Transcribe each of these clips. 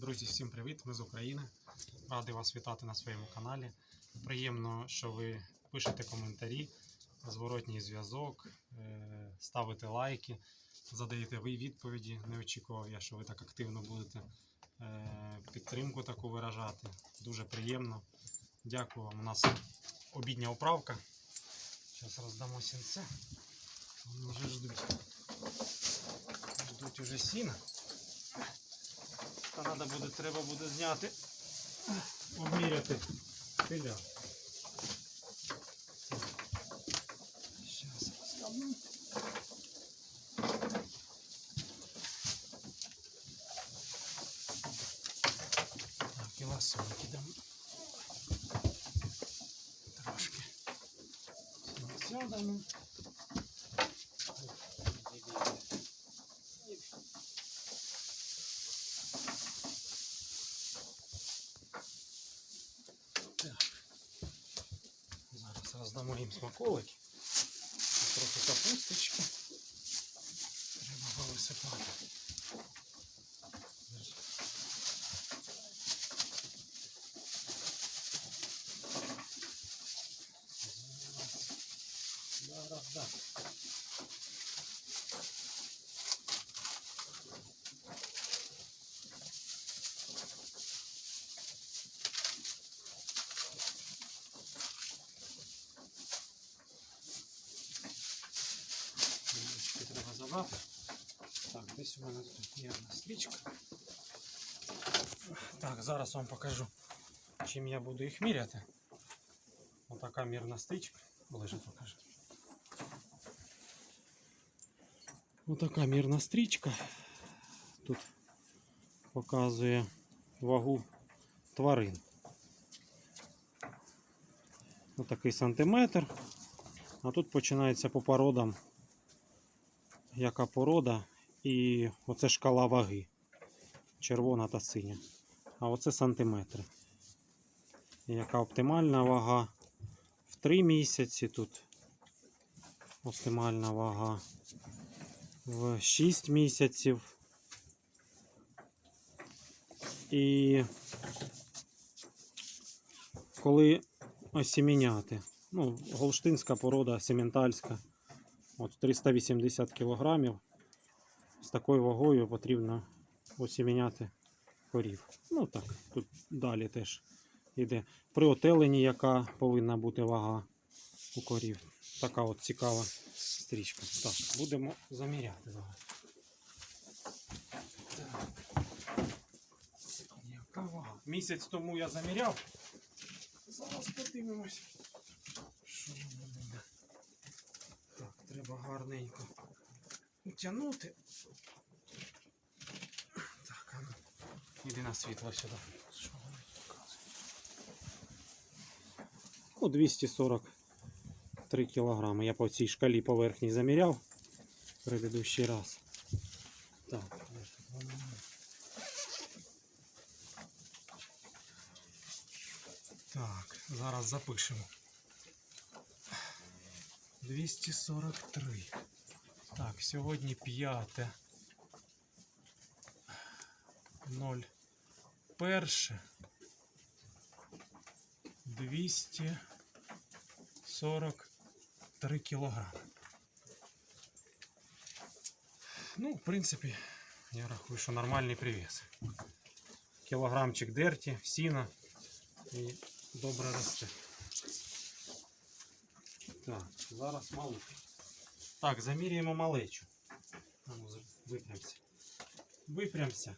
Друзі, всім привіт! Ми з України. Радий вас вітати на своєму каналі. Приємно, що ви пишете коментарі, зворотній зв'язок, е, ставите лайки, задаєте ви відповіді. Не очікував я, що ви так активно будете е, підтримку таку виражати. Дуже приємно. Дякую вам. У нас обідня оправка. Зараз роздамо сінце. Вони вже ждуть. Ждуть уже сіна. Та буде, треба буде зняти, обміряти пиля. Розкладу. Так, і ласунки дамо. Трошки. Сядемо. Так. Роздамо їм смаколики. Трохи капусточки. Треба висипати. Зараз, так. Ручки треба. Так, десь у мене тут є одна стрічка. Так, зараз вам покажу, чим я буду їх міряти. Отака мірна стрічка. Ближе покажу. Отака мірна стрічка. Тут показує вагу тварин. Отакий сантиметр. А тут починається по породам яка порода, і оце шкала ваги. Червона та синя. А оце сантиметри. Яка оптимальна вага в 3 місяці тут. Оптимальна вага в 6 місяців. І коли осіміняти. Ну, голштинська порода, сементальська. От 380 кілограмів. З такою вагою потрібно осіміняти корів. Ну так, тут далі теж йде. При отеленні, яка повинна бути вага у корів. Така от цікава стрічка. Так, будемо заміряти зараз. Так. Яка вага? Місяць тому я заміряв. Зараз подивимось. Що воно буде. Так, треба гарненько утягнути. Так, а ну. Іди на світло сюди. Що воно показує? Ну, 243 кілограми. Я по цій шкалі поверхній заміряв предыдущий раз. Так? Так, зараз запишемо. 243. Так, сьогодні 5. 0. Перше. 243 кілограми. Ну, в принципі, я рахую, що нормальний привіз. Кілограмчик дерті, сіна і добре росте. Так, зараз малу. Так, заміряємо малечу. Ну, Випрямся. Випрямся.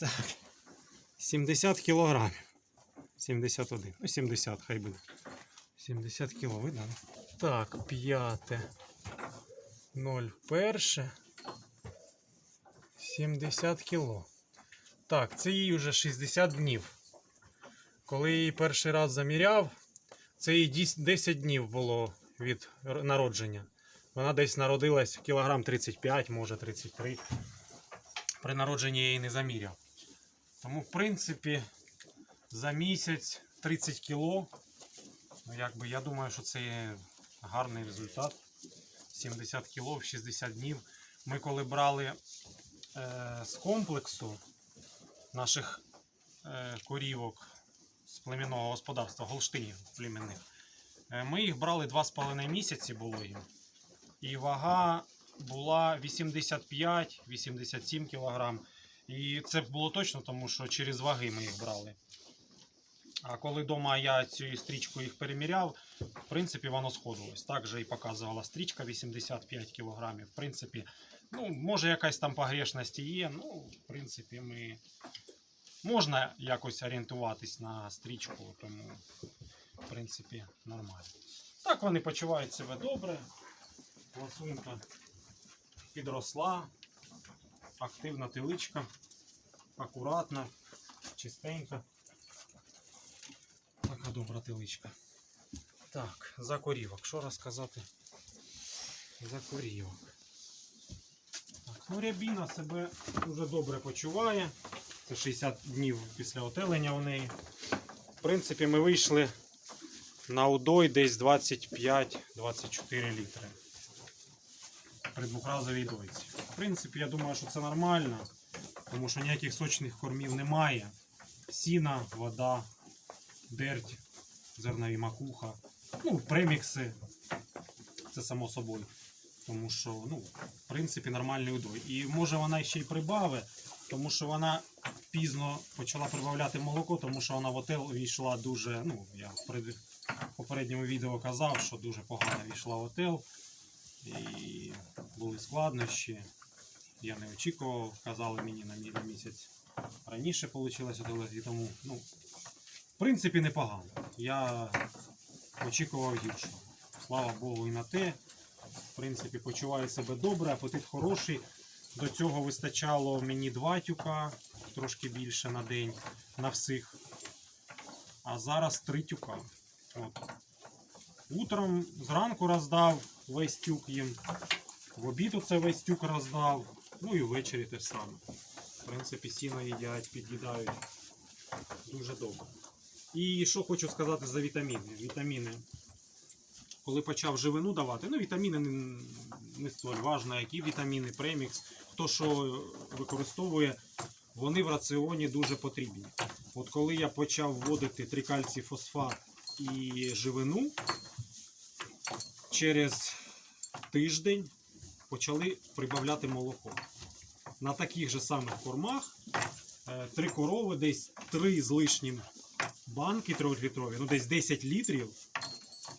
Так. 70 кілограмів. 71. Ну, 70 хай буде. 70 кіло, видно? Так, п'яте. 0 перше. 70 кіло. Так, це їй вже 60 днів. Коли її перший раз заміряв, це їй 10 днів було від народження. Вона десь народилась кілограм 35, може 33. При народженні я її не заміряв. Тому, в принципі, за місяць 30 кіло. Ну, якби, я думаю, що це є гарний результат. 70 кіло в 60 днів. Ми коли брали е, з комплексу наших е, корівок племінного господарства Голштинів племінних, е, ми їх брали 2,5 місяці було їм. І вага була 85-87 кг. І це було точно, тому що через ваги ми їх брали. А коли вдома я цією стрічкою їх переміряв, в принципі, воно сходилось. Так же і показувала стрічка 85 кг. В принципі, ну, може якась там погрешність є. Ну, в принципі, ми можна якось орієнтуватись на стрічку, тому, в принципі, нормально. Так вони почувають себе добре. Ласунка підросла, активна тиличка, акуратна, чистенька. Така добра тиличка. Так, за корівок. Що розказати за корівок? Так, ну, рябіна себе дуже добре почуває. Це 60 днів після отелення у неї. В принципі, ми вийшли на удой десь 25-24 літри. При двохразовій дойці. В принципі, я думаю, що це нормально, тому що ніяких сочних кормів немає. Сіна, вода, дерть, зернові макуха, ну, премікси. Це само собою. Тому що, ну, в принципі, нормальний удой. І може вона ще й прибавить, тому що вона пізно почала прибавляти молоко, тому що вона в отел війшла дуже. Ну, я в попередньому відео казав, що дуже погано війшла в отел. І були складнощі. Я не очікував, казали мені на мі- на місяць раніше вийшло і тому, ну, в принципі, непогано. Я очікував гіршого. Слава Богу, і на те. В принципі, почуваю себе добре, апетит хороший. До цього вистачало мені два тюка, трошки більше на день, на всіх. А зараз три тюка. От. Утром зранку роздав весь тюк їм. В обід оце весь тюк роздав. Ну і ввечері те саме. В принципі, сіно їдять, під'їдають дуже добре. І що хочу сказати за вітаміни. Вітаміни. Коли почав живину давати, ну вітаміни не, не столь важно, які вітаміни, премікс, хто що використовує, вони в раціоні дуже потрібні. От коли я почав вводити трикальцій фосфат і живину, через тиждень почали прибавляти молоко. На таких же самих кормах е, три корови, десь три з лишнім банки трьохлітрові, ну десь 10 літрів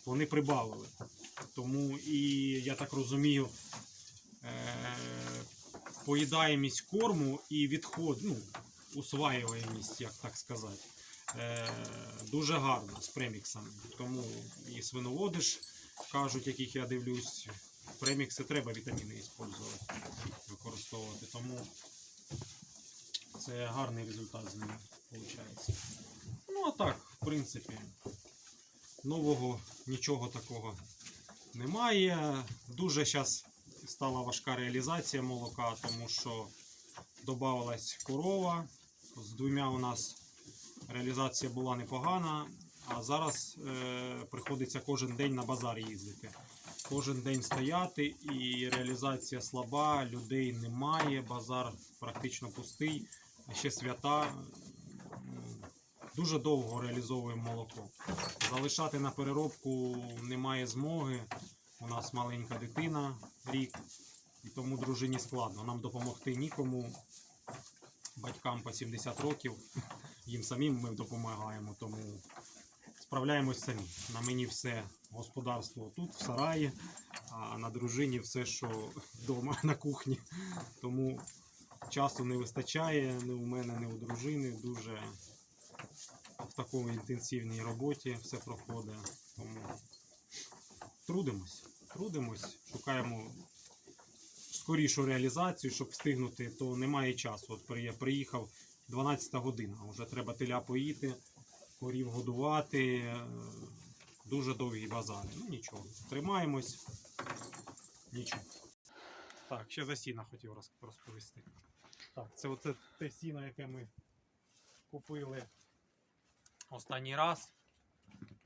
вони прибавили. Тому і я так розумію, поїдаємість корму і відход, ну, усваюємість, як так сказати, е, дуже гарна з преміксами. Тому і свиноводи ж кажуть, яких я дивлюсь, премікси треба вітаміни використовувати, використовувати. Тому це гарний результат з ними виходить. Ну, а так, в принципі, нового нічого такого немає. Дуже зараз стала важка реалізація молока, тому що додавалась корова. З двома у нас реалізація була непогана, а зараз е, приходиться кожен день на базар їздити. Кожен день стояти і реалізація слаба, людей немає, базар практично пустий, а ще свята. Дуже довго реалізовуємо молоко. Залишати на переробку немає змоги. У нас маленька дитина, рік, і тому дружині складно. Нам допомогти нікому. Батькам по 70 років, їм самим ми допомагаємо, тому справляємось самі. На мені все господарство тут, в сараї, а на дружині все, що вдома на кухні. Тому часу не вистачає ні у мене, ні у дружини. Дуже в такому інтенсивній роботі все проходить. Тому трудимось, трудимось, шукаємо скорішу реалізацію, щоб встигнути, то немає часу. От я приїхав 12 година, вже треба теля поїти, корів годувати. е, Дуже довгі базари. Ну нічого, тримаємось. Нічого. Так, ще за сіна хотів розповісти. Так, це оце те сіно, яке ми купили останній раз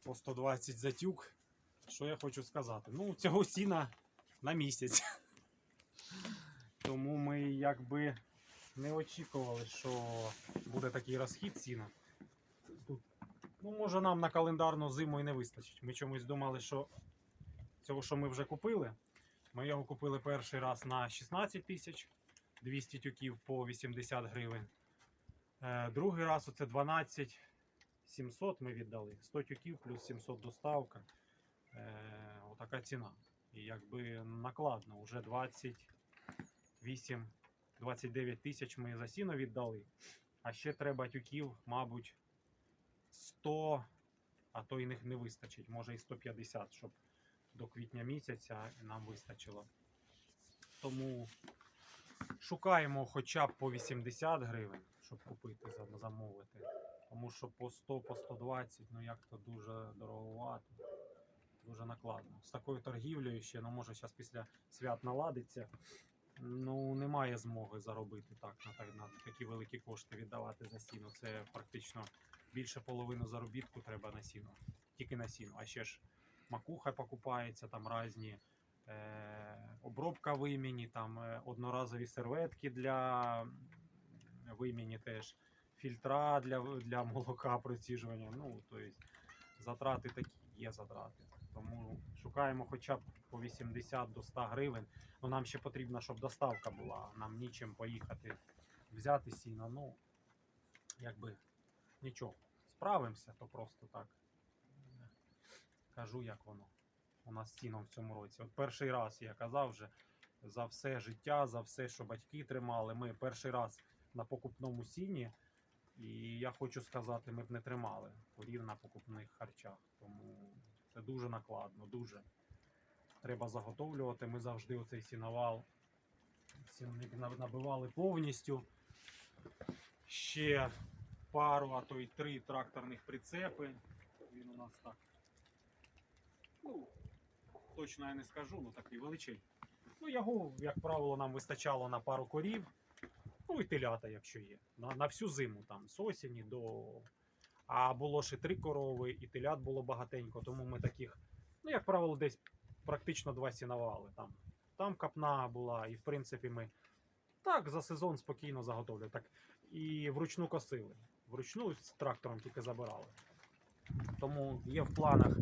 по 120 затюк. Що я хочу сказати? Ну, цього сіна на місяць. Тому ми якби не очікували, що буде такий розхід ціна. Тут, ну, може, нам на календарну зиму і не вистачить. Ми чомусь думали, що цього, що ми вже купили, ми його купили перший раз на 16 тисяч 200 тюків по 80 гривень. Е, другий раз оце 12 700 ми віддали. 100 тюків плюс 700 доставка. Е, отака ціна. І якби накладно, вже 28 29 тисяч ми за сіно віддали. А ще треба тюків, мабуть, 100, а то й них не вистачить, може і 150, щоб до квітня місяця нам вистачило. Тому шукаємо хоча б по 80 гривень, щоб купити, замовити. Тому що по 100, по 120, ну як то дуже дороговато, дуже накладно. З такою торгівлею ще, ну може зараз після свят наладиться. Ну, немає змоги заробити так на, на такі великі кошти віддавати за сіно. Це практично більше половини заробітку треба на сіно. Тільки на сіно. А ще ж макуха покупається, там різні е, обробка виміні, там е, одноразові серветки для виміні теж, фільтра для, для молока проціжування. Ну, тобто затрати такі, є затрати. Тому шукаємо хоча б по 80 до 100 гривень. Ну, нам ще потрібно, щоб доставка була. Нам нічим поїхати взяти сіно. Ну, якби нічого. Справимося, то просто так. Кажу, як воно у нас сіном в цьому році. От перший раз я казав вже за все життя, за все, що батьки тримали. Ми перший раз на покупному сіні. І я хочу сказати, ми б не тримали корів на покупних харчах. Тому це дуже накладно, дуже. Треба заготовлювати. Ми завжди оцей сіновал сінник набивали повністю. Ще пару, а то й три тракторних прицепи. Він у нас так. Ну, точно я не скажу, ну такий величий. Ну, його, як правило, нам вистачало на пару корів. Ну і телята, якщо є. На, на всю зиму, там, з осені до. А було ще три корови, і телят було багатенько, тому ми таких, ну, як правило, десь практично два сіновали. Там, там капна була, і в принципі ми так за сезон спокійно заготовлювали. Так, і вручну косили. Вручну з трактором тільки забирали. Тому є в планах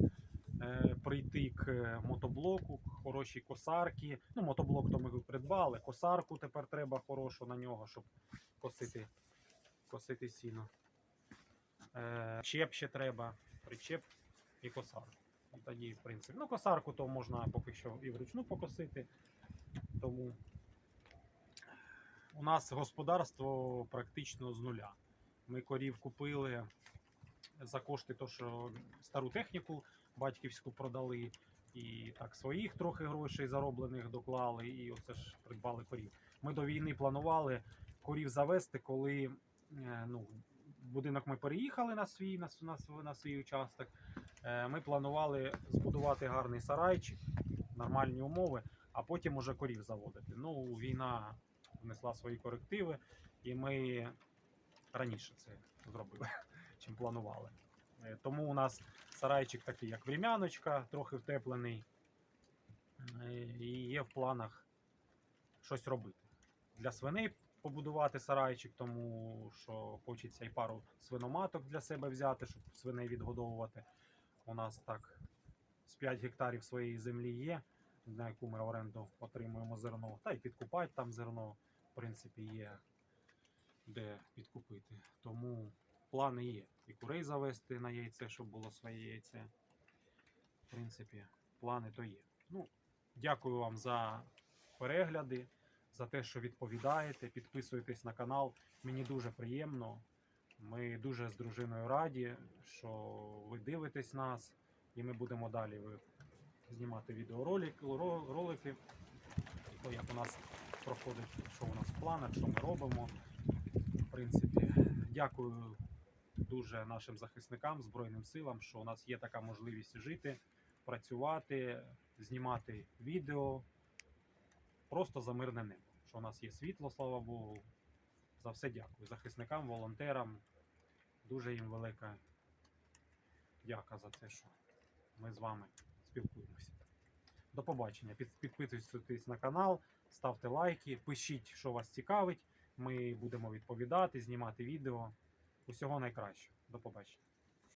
е, прийти к е, мотоблоку, к хорошій косарки. Ну, мотоблок то ми придбали. Косарку тепер треба хорошу на нього, щоб косити, косити сіно. Е, чеп ще треба, причеп і косарку. І тоді, в принципі, ну, косарку то можна поки що і вручну покосити. Тому у нас господарство практично з нуля. Ми корів купили за кошти, то, що стару техніку батьківську продали, і так своїх трохи грошей зароблених доклали, і оце ж придбали корів. Ми до війни планували корів завести, коли е, ну, будинок ми переїхали на свій, на, на, на свій участок. Е, Ми планували збудувати гарний сарайчик, нормальні умови, а потім уже корів заводити. Ну, війна внесла свої корективи, і ми раніше це зробили, чим планували. Е, Тому у нас сарайчик такий, як врем'яночка, трохи втеплений. Е, І є в планах щось робити. Для свиней побудувати сарайчик, тому що хочеться і пару свиноматок для себе взяти, щоб свиней відгодовувати. У нас так з 5 гектарів своєї землі є, на яку ми оренду отримуємо зерно. Та й підкупати там зерно, в принципі, є де підкупити. Тому плани є. І курей завести на яйце, щоб було своє яйце. В принципі, плани то є. Ну, дякую вам за перегляди, за те, що відповідаєте, підписуєтесь на канал. Мені дуже приємно. Ми дуже з дружиною раді, що ви дивитесь нас, і ми будемо далі знімати відеоролики, то як у нас проходить, що у нас в планах, що ми робимо. В принципі, дякую дуже нашим захисникам, Збройним силам, що у нас є така можливість жити, працювати, знімати відео просто за мирне небо. Що у нас є світло, слава Богу. За все дякую. Захисникам, волонтерам. Дуже їм велика дяка за те, що ми з вами спілкуємося. До побачення. Підписуйтесь на канал, ставте лайки, пишіть, що вас цікавить. Ми будемо відповідати, знімати відео. Усього найкращого. До побачення.